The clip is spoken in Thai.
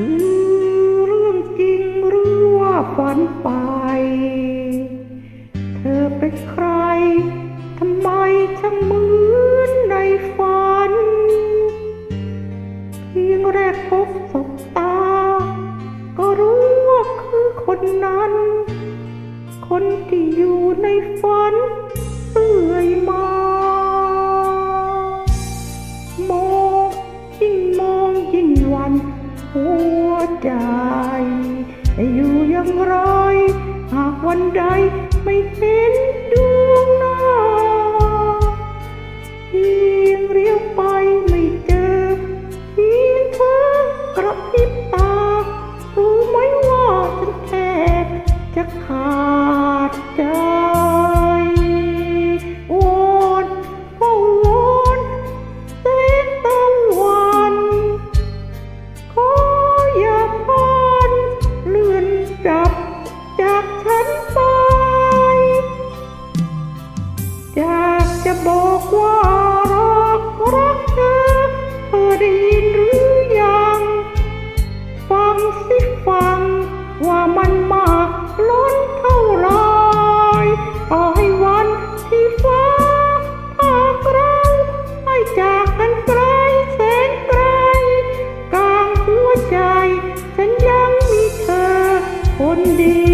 คือเรื่องจริงหรือว่าฝันไป เธอเป็นใคร ทำไมช่างเหมือนในฝัน เพียงแรกพบสบตา ก็รู้ว่าคือคนนั้น คนที่อยู่ในฝัน หัวใจ อยู่ยังร้อย หากวันใดไม่เห็น ಬಂದೇ